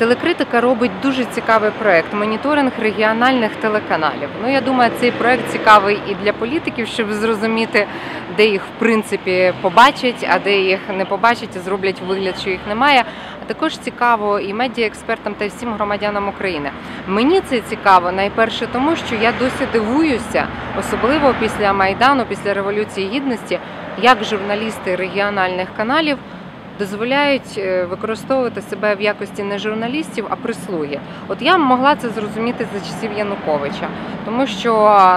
Телекритика робить дуже цікавий проект моніторинг регіональних телеканалів. Ну я думаю, цей проект цікавий і для політиків, щоб зрозуміти, де їх в принципі побачать, а де їх не побачать і зроблять вигляд, що їх немає. А також цікаво і медіаекспертам та всім громадянам України. Мені це цікаво найперше, тому що я досі дивуюся, особливо після майдану, після революції гідності, як журналісти регіональних каналів дозволяють е, використовувати себе в якості не журналістів, а прислуги. От я могла це зрозуміти за часів Януковича, тому що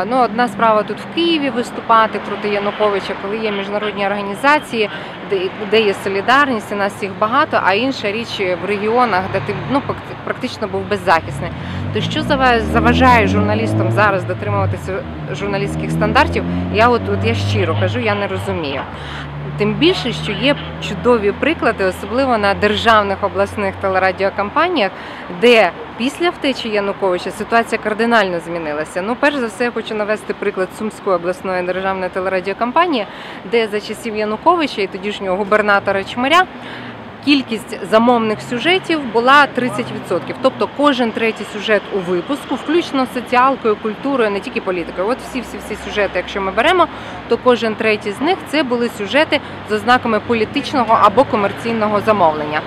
ну одна справа тут в Києві виступати проти Януковича, коли є міжнародні організації, де, де є солідарність, і нас їх багато, а інша річ в регіонах, де ти ну практично був беззахисний. То що заважає журналістам зараз дотримуватися журналістських стандартів? Я от, от я щиро кажу, я не розумію. Тим більше, що є чудові приклади, особливо на державних обласних телерадіокампаніях, де після втечі Януковича ситуація кардинально змінилася. Ну, перш за все, я хочу навести приклад Сумської обласної державної телерадіокампанії, де за часів Януковича і тодішнього губернатора Чмаря кількість замовних сюжетів була 30%. Тобто кожен третій сюжет у випуску, включно соціалкою, культурою, не тільки політикою. От всі всі всі сюжети, якщо ми беремо, то кожен третій з них це були сюжети з ознаками політичного або комерційного замовлення.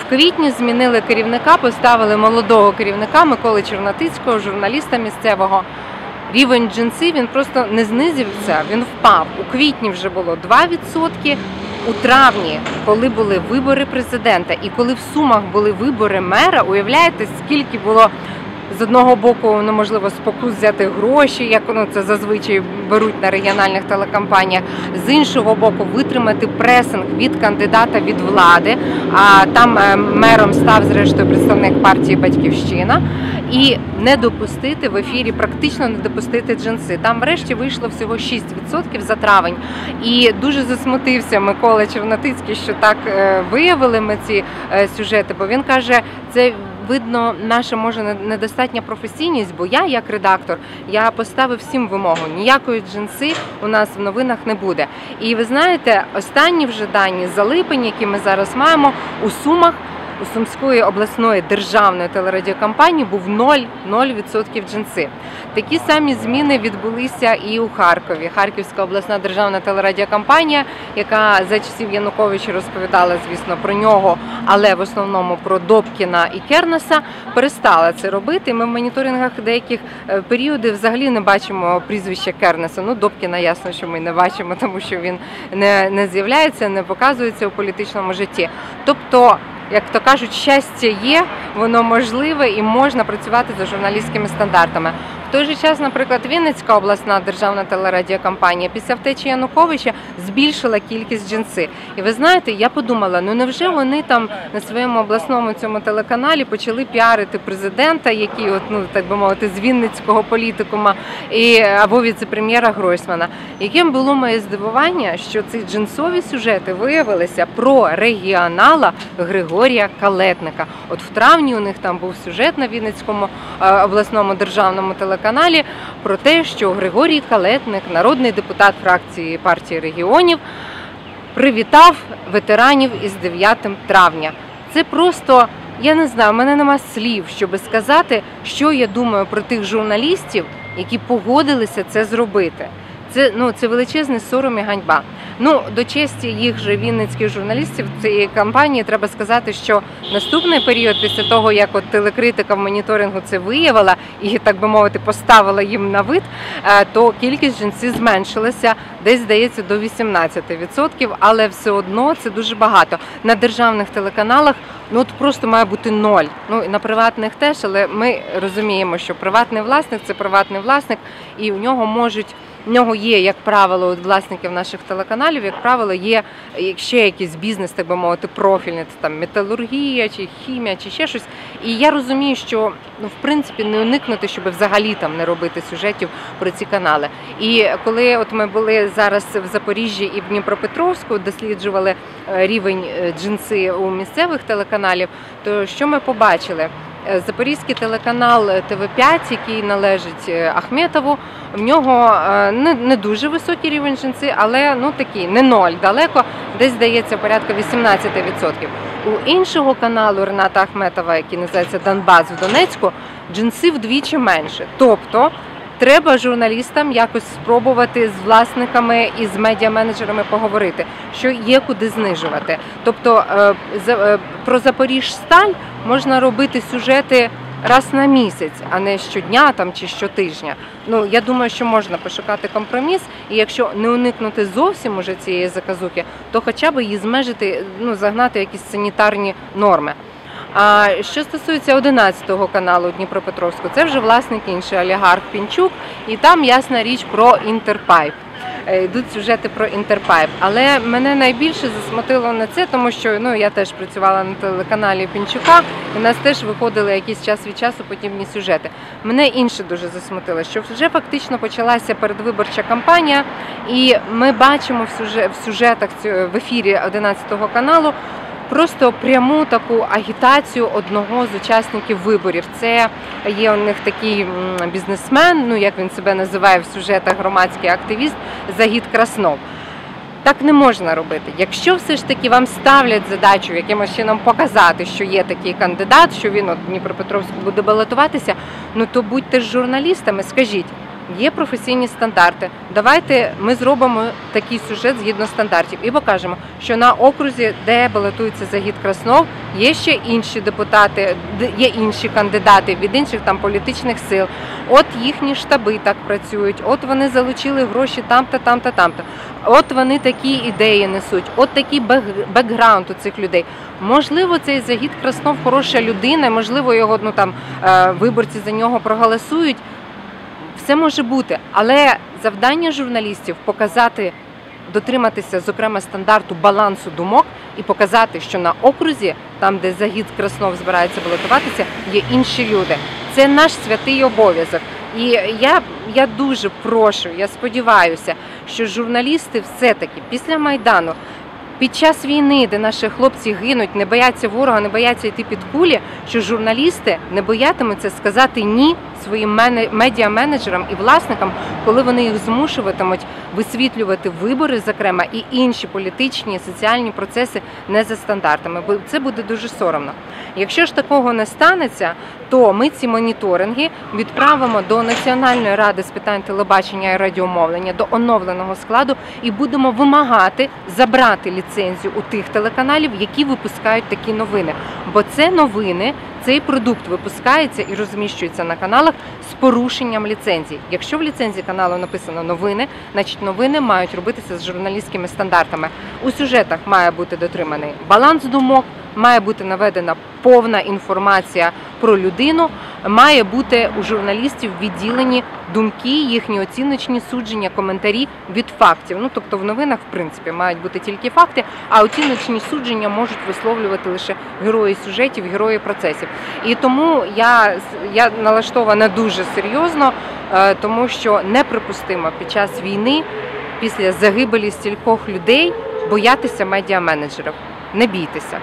В квітні змінили керівника, поставили молодого керівника Миколи Чернотицького, журналіста місцевого. Рівень джинси він просто не знизився, він впав. У квітні вже було 2%, у травні, коли були вибори президента, і коли в Сумах були вибори мера, уявляєте, скільки було з одного боку неможливо спокус взяти гроші, як ну, це зазвичай беруть на регіональних телекампаніях. З іншого боку, витримати пресинг від кандидата від влади. А там е, мером став зрештою представник партії Батьківщина. І не допустити в ефірі, практично не допустити джинси. Там, врешті, вийшло всього 6% за травень. І дуже засмутився Микола Чернотицький, що так е, виявили ми ці е, сюжети, бо він каже, це видно, наша може недостатня професійність, бо я, як редактор, я поставив всім вимогу. Ніякої джинси у нас в новинах не буде. І ви знаєте, останні вже дані за липень, які ми зараз маємо у сумах у Сумської обласної державної телерадіокомпанії був 0, 0% джинси. Такі самі зміни відбулися і у Харкові. Харківська обласна державна телерадіокомпанія, яка за часів Януковича розповідала, звісно, про нього, але в основному про Добкіна і Кернеса, перестала це робити. Ми в моніторингах деяких е, періодів взагалі не бачимо прізвища Кернеса. Ну, Добкіна, ясно, що ми не бачимо, тому що він не, не з'являється, не показується у політичному житті. Тобто як то кажуть, щастя є, воно можливе і можна працювати за журналістськими стандартами. В той же час, наприклад, Вінницька обласна державна телерадіокомпанія після втечі Януковича збільшила кількість джинси. І ви знаєте, я подумала: ну невже вони там на своєму обласному цьому телеканалі почали піарити президента, який, от ну так би мовити, з Вінницького політикума і або віце-прем'єра Гройсмана. Яким було моє здивування, що ці джинсові сюжети виявилися про регіонала Григорія Калетника? От в травні у них там був сюжет на Вінницькому е, обласному державному телеканалі телеканалі про те, що Григорій Калетник, народний депутат фракції партії регіонів, привітав ветеранів із 9 травня. Це просто. Я не знаю, у мене нема слів, щоб сказати, що я думаю про тих журналістів, які погодилися це зробити. Це ну це величезний сором і ганьба. Ну до честі їх же вінницьких журналістів цієї кампанії треба сказати, що наступний період, після того як от телекритика в моніторингу це виявила і так би мовити поставила їм на вид, е, то кількість жінців зменшилася десь здається до 18%, але все одно це дуже багато на державних телеканалах. Ну от просто має бути ноль. Ну і на приватних теж, але ми розуміємо, що приватний власник це приватний власник, і в нього можуть. В нього є, як правило, у власників наших телеканалів, як правило, є ще якийсь бізнес, так би мовити, профільний, це там металургія чи хімія, чи ще щось. І я розумію, що ну в принципі не уникнути, щоб взагалі там не робити сюжетів про ці канали. І коли от ми були зараз в Запоріжжі і в Дніпропетровську, досліджували е, рівень е, джинси у місцевих телеканалів, то що ми побачили? Е, Запорізький телеканал ТВ5, який належить е, Ахметову, в нього е, не, не дуже високий рівень жінці, але ну такий не ноль далеко, десь здається порядка 18%. У іншого каналу Рената Ахметова, який називається Донбас в Донецьку, джинси вдвічі менше. Тобто треба журналістам якось спробувати з власниками і з медіаменеджерами поговорити, що є куди знижувати. Тобто е, е, про Запоріжсталь можна робити сюжети. Раз на місяць, а не щодня там чи щотижня. Ну я думаю, що можна пошукати компроміс, і якщо не уникнути зовсім уже цієї заказуки, то хоча б її змежити, ну загнати якісь санітарні норми. А що стосується 11-го каналу Дніпропетровського, це вже власник інший олігарх Пінчук, і там ясна річ про інтерпайп. Е, Йдуть сюжети про інтерпайп. Але мене найбільше засмутило на це, тому що ну я теж працювала на телеканалі Пінчука, і у нас теж виходили якийсь час від часу подібні сюжети. Мене інше дуже засмутило, що вже фактично почалася передвиборча кампанія, і ми бачимо в сюжет в сюжетах в ефірі 11-го каналу просто пряму таку агітацію одного з учасників виборів. Це є у них такий бізнесмен, ну як він себе називає в сюжетах, громадський активіст Загід Краснов. Так не можна робити. Якщо все ж таки вам ставлять задачу якимось чином показати, що є такий кандидат, що він от Дніпропетровську буде балотуватися, ну то будьте ж журналістами, скажіть. Є професійні стандарти. Давайте ми зробимо такий сюжет згідно стандартів і покажемо, що на окрузі, де балотується Загід Краснов, є ще інші депутати, є інші кандидати від інших там політичних сил. От їхні штаби так працюють, от вони залучили гроші там-то, там-то, там-то. От вони такі ідеї несуть, от такий бек- бекграунд у цих людей. Можливо, цей Загід Краснов хороша людина, можливо, його ну там е, виборці за нього проголосують. Все може бути, але завдання журналістів показати, дотриматися, зокрема, стандарту балансу думок і показати, що на окрузі, там де загід Краснов збирається балотуватися, є інші люди. Це наш святий обов'язок. І я, я дуже прошу, я сподіваюся, що журналісти все-таки після майдану. Під час війни, де наші хлопці гинуть, не бояться ворога, не бояться йти під кулі, що журналісти не боятимуться сказати ні своїм мене- медіаменеджерам і власникам, коли вони їх змушуватимуть висвітлювати вибори, зокрема, і інші політичні соціальні процеси не за стандартами. Бо це буде дуже соромно. Якщо ж такого не станеться, то ми ці моніторинги відправимо до Національної ради з питань телебачення і радіомовлення до оновленого складу і будемо вимагати забрати ліцензію у тих телеканалів, які випускають такі новини. Бо це новини, цей продукт випускається і розміщується на каналах з порушенням ліцензії. Якщо в ліцензії каналу написано новини, значить новини мають робитися з журналістськими стандартами. У сюжетах має бути дотриманий баланс думок, має бути наведена повна інформація про людину, має бути у журналістів відділені думки, їхні оціночні судження, коментарі від фактів. Ну тобто в новинах, в принципі, мають бути тільки факти, а оціночні судження можуть висловлювати лише герої сюжетів, герої процесів. І тому я, я налаштована дуже серйозно, е, тому що неприпустимо під час війни, після загибелі стількох людей, боятися медіаменеджерів. Не бійтеся.